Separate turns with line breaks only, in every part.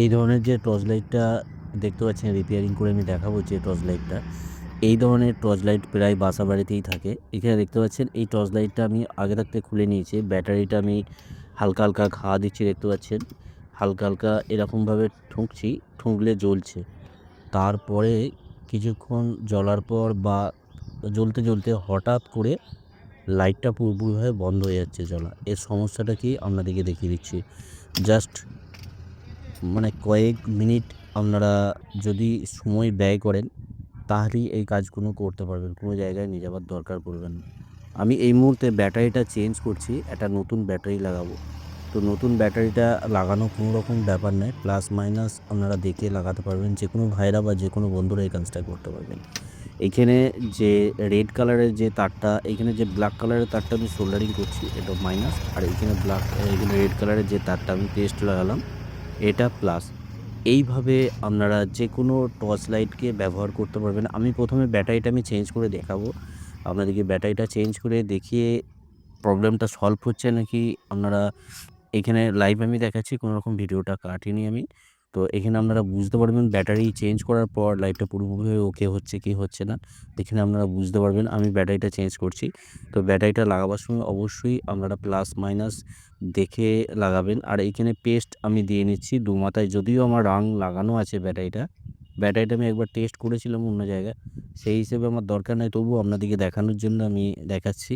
এই ধরনের যে টর্চ লাইটটা দেখতে পাচ্ছেন রিপেয়ারিং করে আমি দেখাবো যে টর্চ লাইটটা এই ধরনের টর্চ লাইট প্রায় বাসা বাড়িতেই থাকে। এখানে দেখতে পাচ্ছেন, এই টর্চ লাইটটা আমি আগে থাকতে খুলে নিয়েছি। ব্যাটারিটা আমি হালকা হালকা ঘা দিচ্ছি, দেখতে পাচ্ছেন। হালকা হালকা এরকমভাবে ঠুকছি, ঠুকলে জ্বলছে। তারপরে কিছুক্ষণ জ্বলার পর বা জ্বলতে জ্বলতে হঠাৎ করে লাইটটা পুরোপুরিভাবে বন্ধ হয়ে যাচ্ছে জ্বলা। এর সমস্যাটা কি? আপনাদেরকে দেখিয়ে দিচ্ছি। জাস্ট মানে কয়েক মিনিট আপনারা যদি সময় ব্যয় করেন, তাহলেই এই কাজগুলো করতে পারবেন। কোনো জায়গায় নিয়ে যাওয়ার দরকার পড়বেন না। আমি এই মুহূর্তে ব্যাটারিটা চেঞ্জ করছি, একটা নতুন ব্যাটারি লাগাবো। তো নতুন ব্যাটারিটা লাগানো কোনো রকম ব্যাপার নয়, প্লাস মাইনাস আপনারা দেখে লাগাতে পারবেন, যে কোনো ভাইরা বা যে কোনো বন্ধুরা এই কাজটা করতে পারবেন। এখানে যে রেড কালারের যে তারটা, এখানে যে ব্ল্যাক কালারের তারটা আমি সোল্ডারিং করছি, এটা মাইনাস। আর এখানে ব্ল্যাক, এখানে রেড কালারের যে তারটা আমি পেস্ট লাগালাম এটা প্লাস এইভাবে আপনারা যে কোনো টর্চ লাইটকে ব্যবহার করতে পারবেন। আমি প্রথমে ব্যাটারিটা আমি চেঞ্জ করে দেখাবো। আপনাদেরকে ব্যাটারিটা চেঞ্জ করে দেখিয়ে প্রবলেমটা সলভ হচ্ছে নাকি আপনারা এখানে লাইভ আমি দেখাচ্ছি কোনো রকম ভিডিওটা কাটিনি আমি। তো এখানে আপনারা বুঝতে পারবেন ব্যাটারি চেঞ্জ করার পর লাইটটা পুরোপুরি ওকে হচ্ছে কি হচ্ছে না। এখানে আপনারা বুঝতে পারবেন আমি ব্যাটারিটা চেঞ্জ করছি। তো ব্যাটারিটা লাগাবার সময় অবশ্যই আপনারা প্লাস মাইনাস দেখে লাগাবেন। আর এইখানে পেস্ট আমি দিয়ে নিচ্ছি দু মাথায়। যদিও আমার রাং লাগানো আছে ব্যাটারিটা। ব্যাটারিটা আমি একবার টেস্ট করেছিলাম অন্য জায়গায়। সেই হিসেবে আমার দরকার নেই। তবুও আপনাদেরকে দেখানোর জন্য আমি দেখাচ্ছি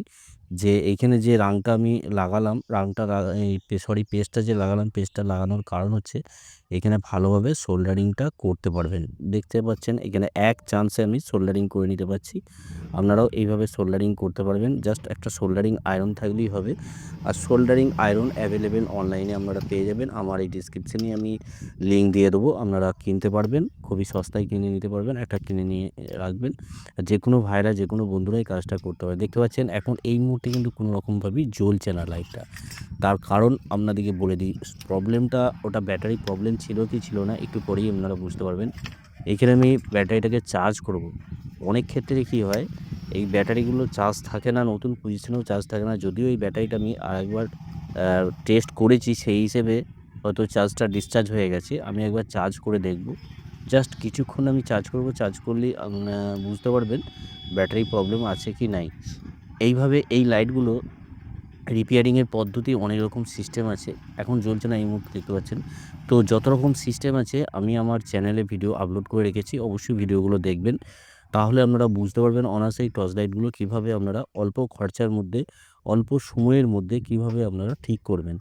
যে এইখানে যে রাংটা আমি লাগালাম, রাংটা সরি পেস্টটা যে লাগালাম পেস্টটা লাগানোর কারণ হচ্ছে এখানে ভালোভাবে সোল্ডারিংটা করতে পারবেন। দেখতে পাচ্ছেন, এখানে এক চান্সে আমি সোল্ডারিং করে নিতে পারছি। আপনারাও এইভাবে সোল্ডারিং করতে পারবেন। জাস্ট একটা সোল্ডারিং আয়রন থাকলেই হবে। আর সোল্ডারিং আয়রন অ্যাভেলেবেল অনলাইনে আপনারা পেয়ে যাবেন। আমার এই ডিসক্রিপশানে আমি লিঙ্ক দিয়ে দেবো। আপনারা কিনতে পারবেন, খুবই সস্তায় কিনে নিতে পারবেন, একটা কিনে নিয়ে রাখবেন। যে কোনো ভাইরা যে কোনো বন্ধুরাই কাজটা করতে পারে। দেখতে পাচ্ছেন, এখন এই মুহূর্তে কিন্তু কোনো রকমভাবেই জ্বলছে না লাইটটা তার কারণ আপনাদেরকে বলে দিই প্রবলেমটা ওটা ব্যাটারি প্রবলেম ছিল কি ছিল না, একটু পরেই আপনারা বুঝতে পারবেন। এখানে আমি ব্যাটারিটাকে চার্জ করব। অনেক ক্ষেত্রে কী হয়, এই ব্যাটারিগুলো চার্জ থাকে না, নতুন পজিশনেও চার্জ থাকে না। যদিও এই ব্যাটারিটা আমি আরেকবার টেস্ট করেছি সেই হিসেবে, হয়তো চার্জটা ডিসচার্জ হয়ে গেছে। আমি একবার চার্জ করে দেখব। জাস্ট কিছুক্ষণ আমি চার্জ করব। চার্জ করলেই বুঝতে পারবেন ব্যাটারি প্রবলেম আছে কি নাই। এইভাবে এই লাইটগুলো রিপেয়ারিংয়ের পদ্ধতি অনেক রকম সিস্টেম আছে। এখন চলছে না এই মুহূর্তে, দেখতে পাচ্ছেন? তো যত রকম সিস্টেম আছে, আমি আমার চ্যানেলে ভিডিও আপলোড করে রেখেছি, অবশ্যই ভিডিওগুলো দেখবেন। তাহলে আপনারা বুঝতে পারবেন অনার্স এই টর্চ লাইটগুলো কীভাবে আপনারা অল্প খরচার মধ্যে, অল্প সময়ের মধ্যে কীভাবে আপনারা ঠিক করবেন।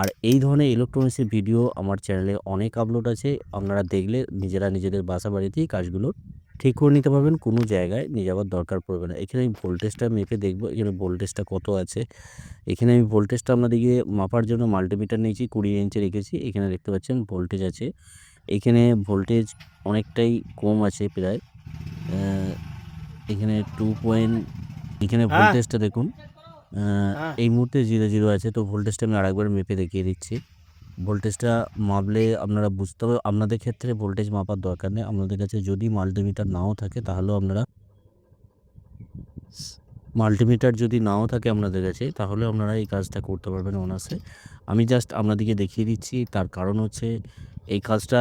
আর এই ধরনের ইলেকট্রনিক্সের ভিডিও আমার চ্যানেলে অনেক আপলোড আছে, আপনারা দেখলে নিজেরা নিজেদের বাসা বাড়িতেই কাজগুলো ঠিক করে নিতে পারবেন কোনো জায়গায় নিয়ে যাওয়ার দরকার পড়বে না। এখানে আমি ভোল্টেজটা মেপে দেখব এখানে ভোল্টেজটা কত আছে। এখানে আমি ভোল্টেজটা আপনাদেরকে মাপার জন্য মাল্টিমিটার নিয়েছি কুড়ি ইঞ্চে রেখেছি এখানে দেখতে পাচ্ছেন ভোল্টেজ আছে। এখানে ভোল্টেজ অনেকটাই কম আছে প্রায় এখানে টু পয়েন্ট এখানে ভোল্টেজটা দেখুন এই মুহূর্তে জিরো জিরো আছে তো ভোল্টেজটা আমি আরেকবার মেপে দেখিয়ে দিচ্ছি। ভোল্টেজটা মাপলে আপনারা বুঝতে হবে আপনাদের ক্ষেত্রে ভোল্টেজ মাপার দরকার নেই। আপনাদের কাছে যদি মাল্টিমিটার নাও থাকে, তাহলেও আপনারা মাল্টিমিটার যদি নাও থাকে আপনাদের কাছে, তাহলে আপনারা এই কাজটা করতে পারবেন অনার্সে আমি জাস্ট আপনাদেরকে দেখিয়ে দিচ্ছি, তার কারণ হচ্ছে, এই কাজটা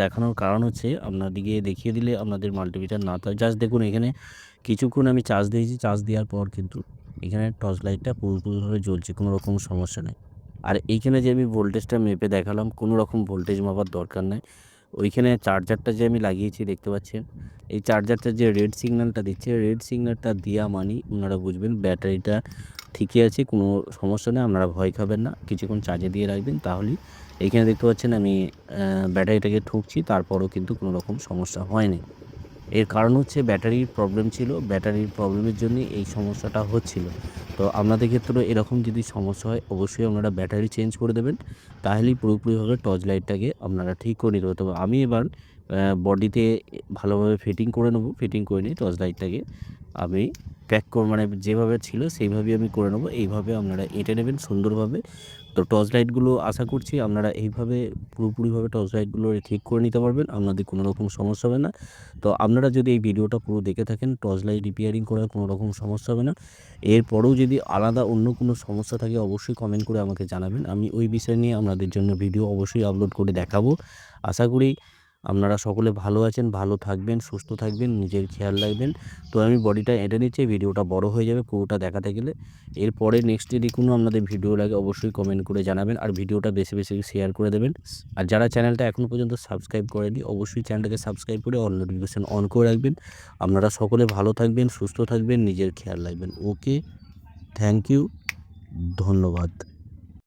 দেখানোর কারণ হচ্ছে, আপনাদেরকে দেখিয়ে দিলে আপনাদের মাল্টিমিটার না থাকে জাস্ট দেখুন এখানে কিছুক্ষণ আমি চার্জ দিয়েছি চার্জ দেওয়ার পর কিন্তু এখানে টর্চ লাইটটা পুরোপুরিভাবে জ্বলছে, কোনো রকম সমস্যা নেই। আর এইখানে যে আমি ভোল্টেজটা মেপে দেখালাম, কোনো রকম ভোল্টেজ মাপার দরকার নেই। ওইখানে চার্জারটা যে আমি লাগিয়েছি, দেখতে পাচ্ছেন? এই চার্জারটা যে রেড সিগন্যালটা দিচ্ছে রেড সিগন্যালটা দেওয়া মানি ওনারা বুঝবেন ব্যাটারিটা ঠিকই আছে, কোনো সমস্যা নেই, আপনারা ভয় খাবেন না। কিছুক্ষণ চার্জে দিয়ে রাখবেন, তাহলেই এইখানে দেখতে পাচ্ছেন আমি ব্যাটারিটাকে ঠুকছি, তারপরও কিন্তু কোনো রকম সমস্যা হয়নি এর কারণ হচ্ছে ব্যাটারির প্রবলেম ছিল, ব্যাটারির প্রবলেমের জন্যই এই সমস্যাটা হচ্ছিল। তো আপনাদের ক্ষেত্রেও এরকম যদি সমস্যা হয়, অবশ্যই আপনারা ব্যাটারি চেঞ্জ করে দেবেন, তাহলেই পুরোপুরিভাবে টর্চ লাইটটাকে আপনারা ঠিক করে নিতে তবে আমি এবার বডিতে ভালোভাবে ফিটিং করে নেব ফিটিং করে নিই টর্চ লাইটটাকে আমি প্যাক কর মানে যেভাবে ছিল সেইভাবেই আমি করে নেব। এইভাবে আপনারা এঁটে নেবেন সুন্দরভাবে। তো টর্চ লাইটগুলো আশা করছি আপনারা এইভাবে পুরোপুরিভাবে টর্চ লাইটগুলো ঠিক করে নিতে পারবেন, আপনাদের কোনো রকম সমস্যা হবে না। তো আপনারা যদি এই ভিডিওটা পুরো দেখে থাকেন টর্চ লাইট রিপেয়ারিং করার কোনো রকম সমস্যা হবে না। এরপরেও যদি আলাদা অন্য কোনো সমস্যা থাকে, অবশ্যই কমেন্ট করে আমাকে জানাবেন। আমি ওই বিষয় নিয়ে আপনাদের জন্য ভিডিও অবশ্যই আপলোড করে দেখাবো। আশা করি আপনারা সকলে ভালো আছেন, ভালো থাকবেন, সুস্থ থাকবেন, নিজের খেয়াল রাখবেন। তো আমি বডিটা এঁটে নিচ্ছি, ভিডিওটা বড় হয়ে যাবে পুরোটা দেখাতে গেলে। এরপরে নেক্সট যদি কোনো আপনাদের ভিডিও লাগে, অবশ্যই কমেন্ট করে জানাবেন আর ভিডিওটা বেশি বেশি শেয়ার করে দেবেন। আর যারা চ্যানেলটা এখনও পর্যন্ত সাবস্ক্রাইব করেনি অবশ্যই চ্যানেলটাকে সাবস্ক্রাইব করে অল নোটিফিকেশান অন করে রাখবেন। আপনারা সকলে ভালো থাকবেন, সুস্থ থাকবেন, নিজের খেয়াল রাখবেন। ওকে থ্যাংক ইউ ধন্যবাদ।